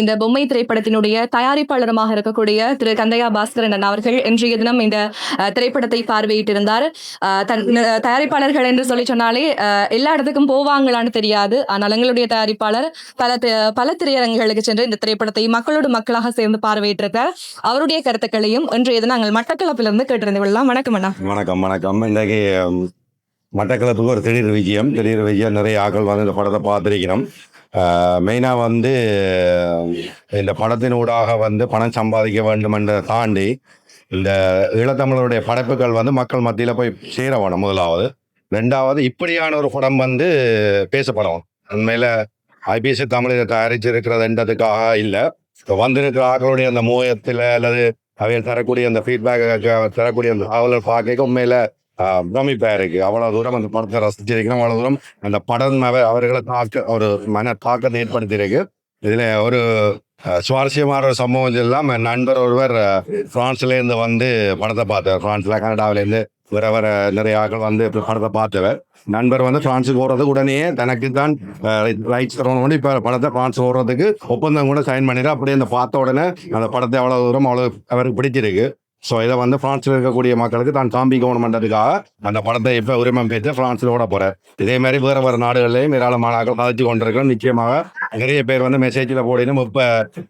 இந்த பொம்மை திரைப்படத்தினுடைய தயாரிப்பாளருமாக இருக்கக்கூடிய திரு கந்தையா பாஸ்கரன் அண்ணா அவர்கள் இன்றைய தினம் இந்த திரைப்படத்தை பார்வையிட்டிருந்தார். தன் தயாரிப்பாளர்கள் என்று சொல்லி சொன்னாலே எல்லா இடத்துக்கும் போவாங்களான்னு தெரியாது. ஆனால் எங்களுடைய தயாரிப்பாளர் பல பல திரையரங்குகளுக்கு சென்று இந்த திரைப்படத்தை மக்களோடு மக்களாக சேர்ந்து பார்வையிட்டிருக்கார் அவருடைய கருத்துக்களையும் இன்றைய தினம் நாங்கள் மட்டக்களப்பிலிருந்து கேட்டிருந்து கொள்ளலாம் வணக்கம் அண்ணா. வணக்கம் வணக்கம். இன்றைக்கு மட்டக்களப்புக்கு ஒரு திடீர் விஜயம் திடீர் விஜயம் நிறைய ஆக்கள் வந்து இந்த படத்தை பார்த்துருக்கிறோம். மெயினாக வந்து இந்த படத்தினூடாக வந்து பணம் சம்பாதிக்க வேண்டும் என்றதை தாண்டி இந்த ஈழத்தமிழருடைய படைப்புகள் வந்து மக்கள் மத்தியில் போய் சேர வேணும் முதலாவது. ரெண்டாவது இப்படியான ஒரு படம் வந்து பேசப்படணும். உண்மையில் ஐபிஎஸ்சி தமிழ் இதை தயாரிச்சிருக்கிறதுன்றதுக்காக இல்லை. இப்போ வந்திருக்கிற ஆக்களுடைய அந்த மூயத்தில் அல்லது அவைகள் தரக்கூடிய அந்த ஃபீட்பேக் தரக்கூடிய அந்த தகவல் பார்க்க உண்மையில் பிரமிப்பா இருக்கு அவ்வளவு தூரம் அந்த படத்தை ரசிச்சிருக்கிறோம் அவ்வளவு தூரம் அந்த படம் அவர்களை தாக்க ஒரு மன தாக்கத்தை ஏற்படுத்தியிருக்கு. இதுல ஒரு சுவாரஸ்யமான ஒரு சம்பவம் எல்லாம் நண்பர் ஒருவர் பிரான்ஸ்ல இருந்து வந்து படத்தை பார்த்தவர். பிரான்ஸ்ல கனடாவில இருந்து வேற வேற நிறைய ஆட்கள் வந்து படத்தை பார்த்தவர். நண்பர் வந்து பிரான்ஸுக்கு போறதுக்கு உடனே தனக்கு தான் ரைட்ஸ் தரணும் இப்ப படத்தை பிரான்ஸ் போடுறதுக்கு ஒப்பந்தம் கூட சைன் பண்ணிட்டு அப்படியே அந்த பார்த்த உடனே அந்த படத்தை அவ்வளவு தூரம் அவ்வளவு அவருக்கு பிடிச்சிருக்கு. ஸோ இதை வந்து பிரான்ஸில் இருக்கக்கூடிய மக்களுக்கு தான் காம்பி கவர்மெண்ட்டுக்காக அந்த படத்தை இப்போ உரிமம் பெற்று பிரான்ஸில் ஓட போகிறார் இதே மாதிரி வேறு வேறு நாடுகளிலையும் ஏராளமான ஆட்கள் சாதிச்சு கொண்டிருக்கிறோம். நிச்சயமாக நிறைய பேர் வந்து மெசேஜில் போடணும். இப்போ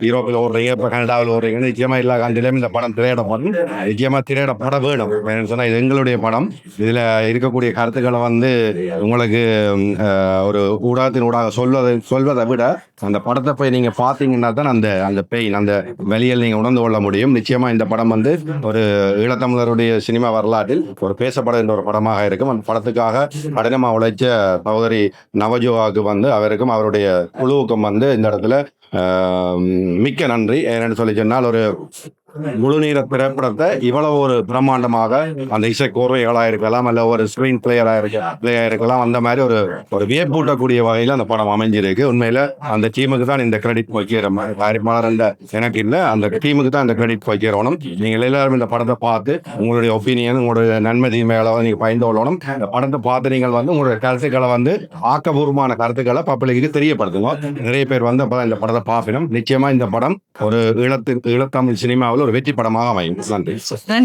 யூரோப்பில் ஓடுறீங்க இப்போ கனடாவில் ஓடுறீங்க நிச்சயமாக எல்லா கண்ட்ரிலையும் இந்த படம் திரையிடப்படும் நிச்சயமாக திரையிடப்பட வேணும். சொன்னால் இது எங்களுடைய படம். இதில் இருக்கக்கூடிய கருத்துக்களை வந்து உங்களுக்கு ஒரு ஊடகத்தின் ஊடாக சொல்வதை சொல்வதை விட அந்த படத்தை போய் நீங்கள் பார்த்தீங்கன்னா தான் அந்த அந்த பெயின் அந்த வெளியில் நீங்கள் உணர்ந்து கொள்ள முடியும். நிச்சயமாக இந்த படம் வந்து ஒரு ஈழத்தமிழருடைய சினிமா வரலாற்றில் ஒரு பேசப்படுகின்ற ஒரு படமாக இருக்கும். அந்த படத்துக்காக கடினமாக உழைச்ச சகோதரி நவஜோவாவுக்கு வந்து அவருக்கும் அவருடைய குழு குழுவுக்கும் வந்து இந்த இடத்துல மிக்க நன்றி. ஏன்னு சொல்லி சொன்னால் ஒரு முழு நீர திரைப்படத்தை இவ்வளவு ஒரு பிரம்மாண்டமாக அந்த இசை கோர்வைகளாக இருக்கலாம் அல்ல ஒரு ஸ்கிரீன் பிளேயராக இருக்க பிளேயராக இருக்கலாம் அந்த மாதிரி ஒரு ஒரு வியப்பூட்டக்கூடிய வகையில் அந்த படம் அமைஞ்சிருக்கு. உண்மையில அந்த டீமுக்கு தான் இந்த கிரெடிட் வைக்கிற தயாரிப்பாளர் என்ற எனக்கு இல்லை அந்த டீமுக்கு தான் இந்த கிரெடிட் வைக்கிறோம் நீங்கள் எல்லாரும் இந்த படத்தை பார்த்து உங்களுடைய ஒப்பீனியன் உங்களுடைய நன்மை தீமைகளை நீங்கள் பயந்து கொள்ளணும். இந்த படத்தை பார்த்து நீங்கள் வந்து உங்களுடைய கருத்துக்களை வந்து ஆக்கபூர்வமான கருத்துக்களை பப்ளிக்கு தெரியப்படுத்துங்க. நிறைய பேர் வந்து அப்போ இந்த படத்தை பார்க்கணும். நிச்சயமா இந்த படம் ஒரு ஈழத்து ஈழத்தமிழ் சினிமாவில் ஒரு வெற்றி படமாக அமையும். நன்றி.